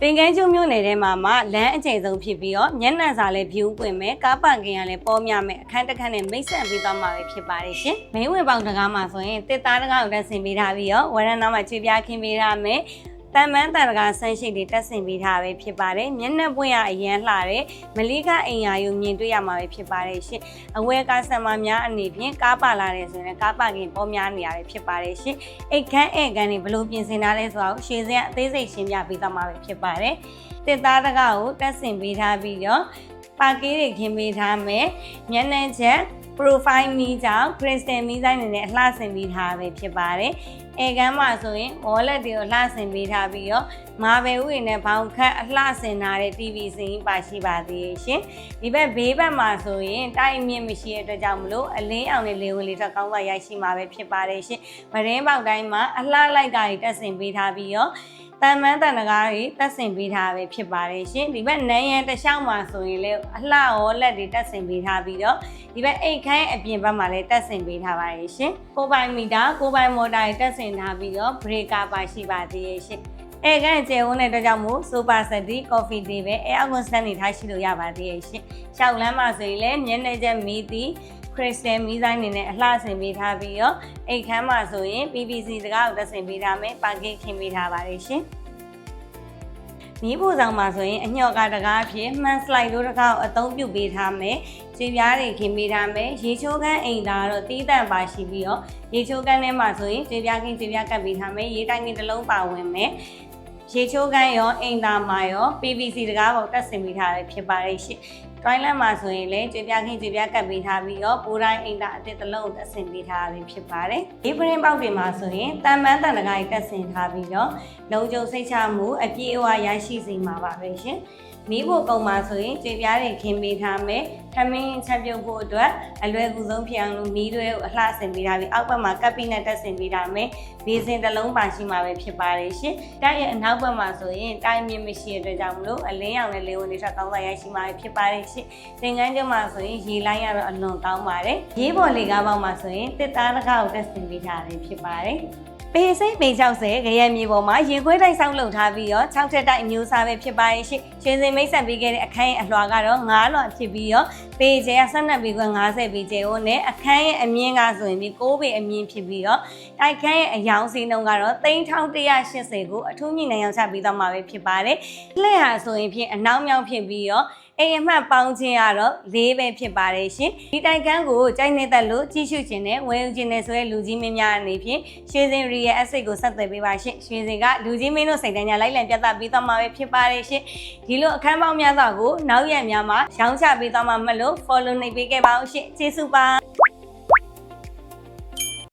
ပင်ကန်းကျုံမြို့နယ်ထဲမှာမှလမ်းအကျဉ်းဆုံးဖြစ်ပြီးတော့မျက်နှာစာလည်း view ပွင့်မယ်ကားပန်ကင်ကလည်းပေါ်မြမယ်အခန်းတစ်ခန်းနဲ့မိတ်ဆက်ပြီးသွားမှာပဲဖြစ်ပါတယ်ရှင်မင်းဝင်ပေါင်တကားမှာဆိုရင်တစ်သားတကားကိုတက်ဆင်ပေးထားပြီးတော့ဝရဏနာမှာချွေပြားခင်းပေးထားမယ် တန်မန်းတန်တကာဆန်းရှိတွေတက်ဆင်ပေးထားပဲဖြစ်ပါတယ်မျက်နှာပွင့်ရအရန်လှတယ်မလီကအင်ယာယုံမြင်တွေ့ရမှာပဲဖြစ်ပါတယ်ရှင်အဝဲကားဆံမများအနေဖြင့်ကားပါလာတယ်ဆိုရင်ကားပန်ကင်ပေါ်များနေရတယ်ဖြစ်ပါတယ်ရှင်အိတ်ခမ်းဧကန်တွေဘယ်လိုပြင်ဆင်ထားလဲဆိုတော့ရှည်စင်းအသေးစိတ်ရှင်းပြပေးသွားမှာပဲဖြစ်ပါတယ်တစ်သားတကားကိုတက်ဆင်ပေးထားပြီးတော့ပါကေးတွေခင်းပေးထားမယ်မျက်နှာချက် profile မီကြောင့် crystal မီဆိုင်နေနဲ့အလှဆင်ပေးထားပဲဖြစ်ပါတယ်။အဲကမ်းမှာဆိုရင် wallet တွေကိုလှဆင်ပေးထားပြီးတော့မာဘယ်ဥယျာဉ်နဲ့ဘောင်ခတ်အလှဆင်ထားတဲ့ TV စင်ပါရှိပါသေးရဲ့ရှင်။ဒီဘက်ဘေးဘက်မှာဆိုရင်တိုက်မြင့်မရှိတဲ့အတွက်ကြောင့်မလို့အလင်းအောင်နဲ့လေဝင်လေးထက်ကောင်းစွာရရှိမှာပဲဖြစ်ပါတယ်ရှင်။ဗရင်ပေါက်တိုင်းမှာအလှလိုက်တာတွေတက်ဆင်ပေးထားပြီးတော့ တန်မန်းတန်တကားတွေတက်ဆင်ပေးထားပဲဖြစ်ပါတယ်ရှင်ဒီဘက်နန်းရန်တစ်လျှောက်မှာဆိုရင်လေအလှရောလက်တွေတက်ဆင်ပေးထားပြီးတော့ဒီဘက်အိတ်ခိုင်းအပြင်ဘက်မှာလည်းတက်ဆင်ပေးထားပါတယ်ရှင်ကိုပိုင်မီတာကိုပိုင်မော်တာတွေတက်ဆင်ထားပြီးတော့ဘရေကာပါရှိပါသေးရဲ့ရှင်အဲကဲကျေဝန်းတဲ့အတွက်ကြောင့်မို့စူပါစတီကော်ဖီတေးပဲအဲအောက်ကွန်စတန်နေထားရှိလို့ရပါသေးရဲ့ရှင်ရှောက်လမ်းမှာဆိုရင်လည်းမျက်နှာချက်မီတီ ခရစ်စတန်မီဇိုင်းနေနဲ့အလှဆင်ပေးထားပြီးတော့အိတ်ခမ်းမှာဆိုရင် PPC တကားကိုတက်ဆင်ပေးထားမယ်ပါကင်ခင်းပေးထားပါတယ်ရှင်မီးဖိုဆောင်မှာဆိုရင်အညော့ကတကားအဖြစ်မှန်စလိုက်လို့တကားကိုအသုံးပြုပေးထားမယ်။ခြေပြားတွေခင်းပေးထားမယ်။ရေချိုးခန်းအိမ်သားကတော့တီးတန့်ပါရှိပြီးတော့ရေချိုးခန်းထဲမှာဆိုရင်ခြေပြားခင်းခြေပြားကပ်ပေးထားမယ်။ရေတိုင်းကင်းတစ်လုံးပါဝင်မယ်။ရေချိုးခန်းရောအိမ်သားမှာရော PVC တကားပေါ်တက်ဆင်ပေးထားရဖြစ်ပါတယ်ရှင်။ toilet မှာဆိုရင်လည်းကြွေပြားခင်းကြွေပြားကပ်ပေးထားပြီးတော့ပိုးတိုင်းအိမ်သားအတစ်တစ်လုံးကိုတက်ဆင်ပေးထားရဖြစ်ပါတယ်။ဒီပရင်ပေါက်တွေမှာဆိုရင်တန်ပန်းတန်တကားကြီးတက်ဆင်ထားပြီးတော့လုံခြုံစိတ်ချမှုအပြည့်အဝရရှိစေမှာပါပဲရှင်။မီးဖို့ပုံမှာဆိုရင်ကြွေပြားတွေခင်းပေးထားမယ်။ထမင်းချက်ပြုတ်ဖို့အတွက်အလွယ်ကူဆုံးဖြစ်အောင်လို့မီးတွေကိုအလှဆင်ပေးထားပြီးအောက်ဘက်မှာကပ်ပြီးနဲ့တက်ဆင်ပေးထားမယ်။ဘေးစင်တစ်လုံးပါရှိမှာပဲဖြစ်ပါတယ်ရှင်။တိုက်ရဲ့အနောက်ဘက်မှာဆိုရင်တိုက်မြင့်မရှိတဲ့အတွက်ကြောင့်မလို့အလင်းရောင်နဲ့လေဝင်တွေထပ်ကောင်းစွာရရှိမှာဖြစ်ပါတယ်ရှင်။သင်္ကန်းကျမှာဆိုရင်ရေလိုင်းရတော့အလွန်ကောင်းပါတယ်။ရေးပေါ်လေကားပေါက်မှာဆိုရင်တစ်သားတစ်ခါကိုတက်ဆင်ပေးထားတယ်ဖြစ်ပါတယ်။ပေစိတ်ပေ60ခရဲမြေပေါ်မှာရေခွဲတိုက်ဆောက်လုပ်ထားပြီးတော့6ထက်တိုက်အမျိုးအစားပဲဖြစ်ပါရဲ့ရှင်ရှင်စင်မိတ်ဆက်ပေးခဲ့တဲ့အခန်းရဲ့အလွှာကတော့9လွှာဖြစ်ပြီးတော့ပေကျဲက12ပေက50ပေကျဲကိုနဲ့အခန်းရဲ့အမြင့်ကဆိုရင်ဒီ6ပေအမြင့်ဖြစ်ပြီးတော့တိုက်ခန်းရဲ့အယောင်စီနှုန်းကတော့3180ကိုအထူးမြင့်နိုင်အောင်ချပြီးတော့မှာပဲဖြစ်ပါတယ်လှည့်ဟာဆိုရင်ဖြင့်အနောက်မြောက်ဖြစ်ပြီးတော့ အိမ်အမှတ်ပေါင်းခြင်းကတော့၄ပဲဖြစ်ပါတယ်ရှင်ဒီတိုက်ကန်းကိုကြိုက်နေတဲ့လို့ကြည့်ရှုခြင်းနဲ့ဝယ်ယူခြင်းနဲ့ဆိုရဲလူကြီးမင်းများအနေဖြင့်ရွှေစင်ရီရဲ့အစိတ်ကိုဆက်သွယ်ပေးပါရှင်ရွှေစင်ကလူကြီးမင်းတို့စိတ်တိုင်းညာလိုက်လံပြသပေးသွားမှာပဲဖြစ်ပါတယ်ရှင်ဒီလိုအခန်းပေါင်းများစွာကိုနောက်ရက်များမှာရောင်းချပေးသွားမှာမလို့ follow နှိပ်ပေးခဲ့ပါအောင်ရှင်ကျေးဇူးပါ